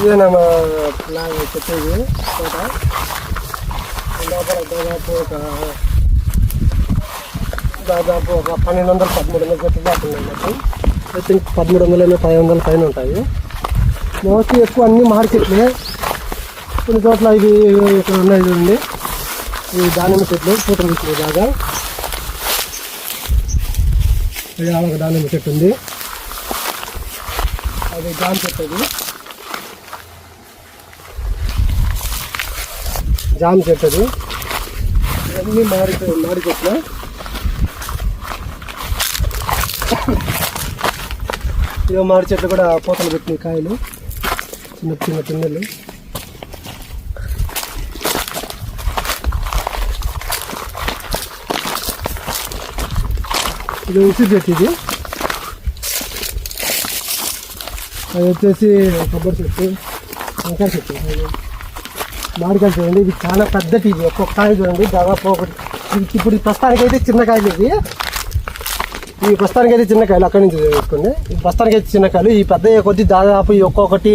ఇదే నా ప్లాన్ చెప్పేది. తోట లోపల దాదాపు ఒక దాదాపు ఒక పన్నెండు వందలు పదమూడు వందల చెట్లు దాకా ఉన్నాయి ఐ థింక్ పదమూడు వందలు పది వందల పైన ఉంటాయి. మోస్ట్లీ ఎక్కువ అన్ని మార్కెట్లే. కొన్ని చోట్ల ఇవి ఇక్కడ ఉన్నాయి చూడండి. ఈ దానిమ్మ చెట్లు పూతలు ఇచ్చిన బాగా. ఒక దానిమ్మ చెట్టు ఉంది. అది దాని చెట్టు అది. జామ్ చెట్టు ఇవన్నీ మాడిపోయి మాడి చెట్లు ఇక మాడి చెట్లు కూడా పూతలు పెట్టినాయి కాయలు. చిన్న చిన్న పిన్నెలు ఇది ఉసి చెట్టు ఇది. అది వచ్చేసి కొబ్బరి చెట్టు వంకాయ చెట్టు. మామిడికాయలు చూడండి ఇది చాలా పెద్దటి ఇది ఒక్కొక్క కాయ చూడండి దాదాపు ఒకటి ఇప్పుడు ఈ ప్రస్తుతానికి అయితే చిన్న కాయలు ఇవి. ఈ ప్రస్తుతానికి అయితే చిన్న కాయలు అక్కడి నుంచి వేసుకోండి. ఈ ప్రస్తుతానికి అయితే చిన్న కాయలు. ఈ పెద్ద కొద్ది దాదాపు ఈ ఒక్కొక్కటి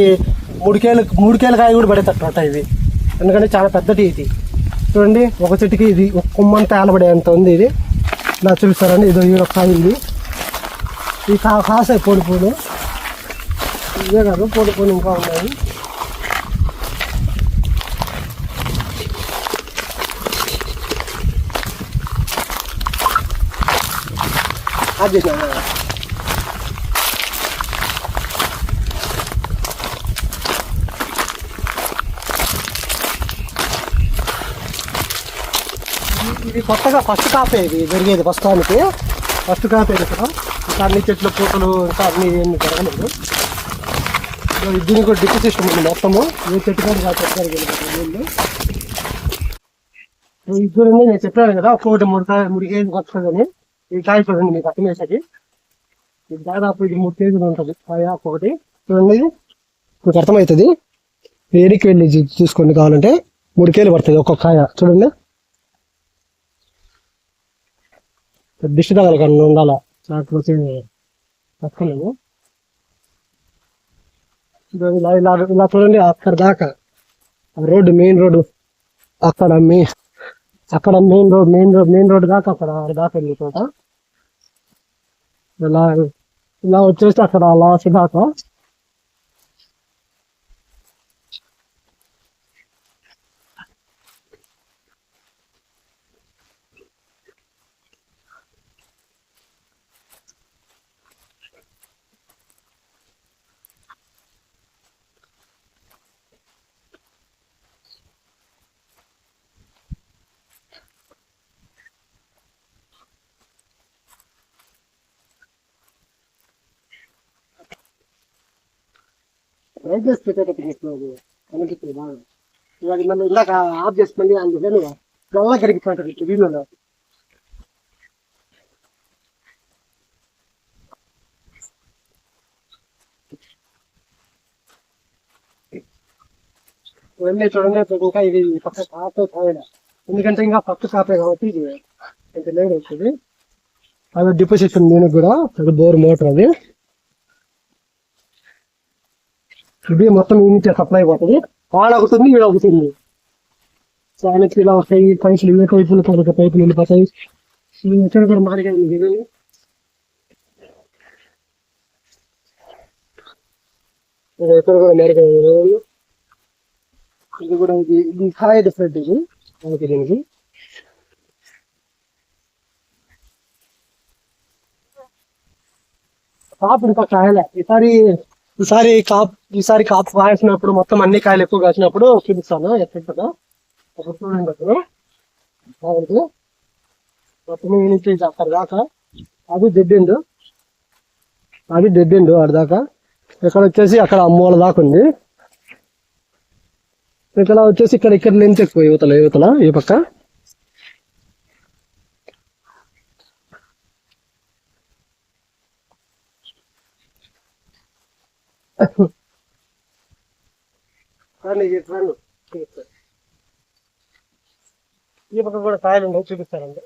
మూడు కేలు మూడు కేల కాయ కూడా పడేటట్టు ఉంటాయి ఇవి. ఎందుకంటే చాలా పెద్దటి ఇది చూడండి ఒక చెట్టుకి ఇది ఒక కొమ్మంత ఆలబడేంత అంత ఉంది ఇది. ఇలా చూపిస్తారండి ఇది ఈ ఒక కాయ ఉంది. ఈ కా కాసాయి పూలు పూలు. ఇవే కాదు పూలు పూలు ఇంకా ఉన్నాయి. అది ఇది కొత్తగా ఫస్ట్ కాపే ఇది జరిగేది ప్రస్తుతానికి ఫస్ట్ కాపే ఇక్కడ ఇంకా అన్ని చెట్లు పూతలు ఇంకా అన్ని ఏమి జరగలేదు. దీనికి కూడా డిప్పు సిస్టమ్ ఉంది మొత్తము. ఏ చెట్టు కానీ ఆ ఇద్దరు నేను చెప్పాను కదా ఒక్కొక్కటి మూడు కాయ వస్తుందని ఈ కాయ చూడండి మీకు అర్థం అర్థమేసరికి ఇది దాదాపు ఇది మూడు కేజీలు ఉంటుంది. కాయ ఒకటి. చూడండి. మీకు అర్థమవుతుంది. ఏడికి వెళ్ళి చూసుకోండి కావాలంటే. మూడు కేజీలు పడుతుంది ఒక్కొక్క కాయ. చూడండి. దిష్టి తగలకుండా ఉండాలా? లేకపోతే తక్కువలేదు ఇలా ఇలా ఇలా చూడండి అక్కడ దాకా. Road main road. అక్కడ మీ అక్కడ main road main road main road దాకా అక్కడ దాకా వెళ్ళిపోతా. ఇలా ఇలా వచ్చేసి అక్కడ లాస్ట్ దాకా ఏం చేసి పెట్టేటప్పుడు చెప్తున్నావు కనిపిస్తుంది బాగా. ఇవాళ మళ్ళీ ఇందాక ఆఫ్ చేసి మళ్ళీ అని చెప్పాను నల్ల కరిగిపోతుంది వీళ్ళలో వెళ్ళి చూడండి ఇంకా ఇది పక్క కాపే కాయన ఎందుకంటే ఇంకా పక్క కాపే కాబట్టి ఇది ఇంత లేదు వచ్చింది అది డిపోజిషన్ నేను కూడా బోర్ మోటార్ అది. ఇది మొత్తం ఈ నుంచి సప్లై పోతుంది వాడ అవుతుంది వీడు అవుతుంది. సో ఆయనకి ఇలా వస్తాయి పైసలు ఇవే పైపులు కొద్దిగా పైపులు వెళ్ళిపోతాయి ఈ ఇక్కడ కూడా మారిగా ఉంది ఇక్కడ కూడా మారిగా ఇది కూడా ఇది ఇది హాయ్ డిఫరెంట్ ఇది. మనకి దీనికి. కాపు ఇంకా కాయలే ఈసారి ఈసారి కాప్ ఈసారి కాపు కాసినప్పుడు మొత్తం అన్ని కాయలు ఎక్కువ కాసినప్పుడు చూపిస్తాను? ఎట్లుంటుందో చూడండి మొత్తం ఈ నుంచి అక్కడ దాకా. అది దెబ్బిండు అది దెబ్బిండు ఆడ దాకా. ఇక్కడ వచ్చేసి అక్కడ అమ్మోళ్ళ దాకా ఉంది. ఇక్కడ వచ్చేసి ఇక్కడ ఇక్కడ లెంత్ ఎక్కువ యువతల యువతల ఈ పక్క. రండి రండి ఈ పక్క కూడా కాయలు ఉండవు చూపిస్తారండి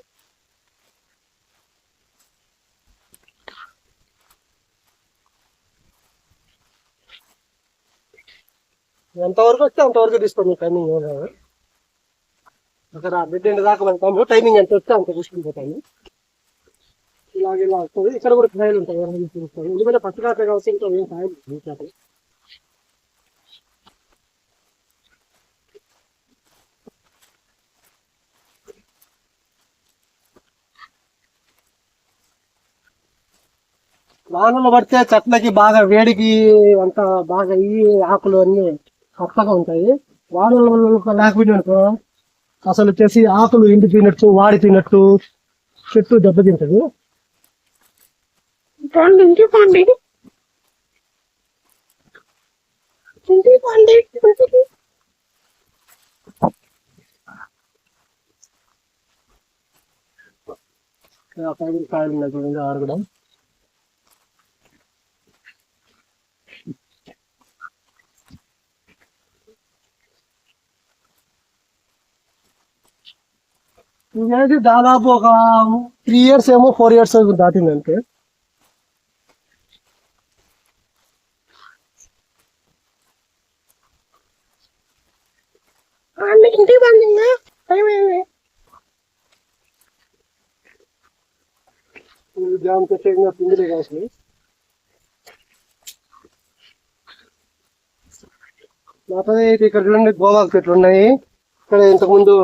ఎంతవరకు వస్తే అంతవరకు తీసుకోండి టైమింగ్ అక్కడ బిడ్డ ఎండ దాకా వెళ్తాము టైమింగ్ ఎంత వస్తే అంత తీసుకుని పోతాము. ఇలాగే ఇలా వస్తుంది ఇక్కడ కూడా కాయలు ఉంటాయి. ఎవరైనా చూస్తారు ఎందుకంటే పచ్చకాయ కావచ్చు ఇంకా ఏం కాయలు లేవు చేపలు. వానలు పడితే చెట్లకి బాగా వేడికి అంత బాగా ఈ ఆకులు అన్ని కొత్తగా ఉంటాయి. వానలు లేకపోయినట్టు అసలు వచ్చేసి ఆకులు ఎండిపోయినట్టు వాడిపోయినట్టు చెట్టు దెబ్బతింటది. పండి ఇంటి పండి. ఇంటి పండి ఇంటికి కాయలు కాయలు ఉన్నాయి చూడండి దాదాపు ఒక త్రీ ఇయర్స్ ఏమో ఫోర్ ఇయర్స్ దాటింది అంతే ఇక్కడ చూడండి గోవాకు చెట్లు ఉన్నాయి ఇక్కడ ఇంతకుముందు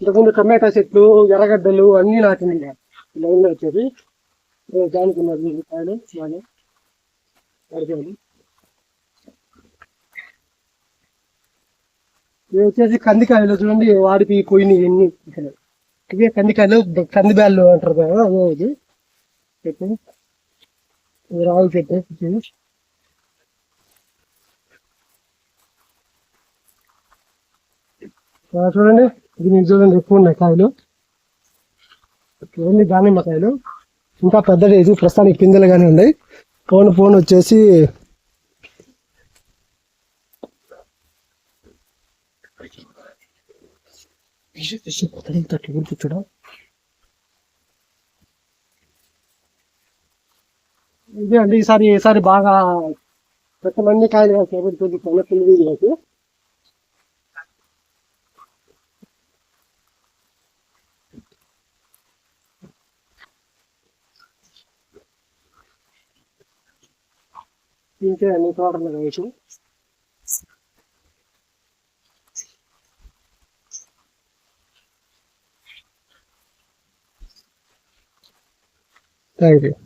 ఇంతకుముందు టమాటా చెట్లు ఎర్రగడ్డలు అన్ని నాటింది లైన్లో వచ్చేది దానికి ఉన్నది కాయలు బాగా ఇవి వచ్చేసి కందికాయలు చూడండి వాడికి కొయ్యి ఎన్ని ఇక్కడ. ఇవే కందికాయలు కంది బ్యాళ్ళు అంటారు కదా అదే ఇది. చెట్టు ఇది రావు చెట్టు ఇది. చూడండి. దీనికి చూడండి ఎక్కువ ఉన్నాయి కాయలు. చూడండి దానిమ్మకాయలు ఇంకా పెద్దది ఇది ప్రస్తుతానికి పిందెలు కానీ ఉన్నాయి. పోను పోను వచ్చేసి చూడ ఇదే అండి ఈసారి ఈసారి బాగా పెట్టమన్నీ కాయలు చేపడుతుంది కొన పిల్లలు ఇంకే అన్ని తోటలు వేసి Thank you.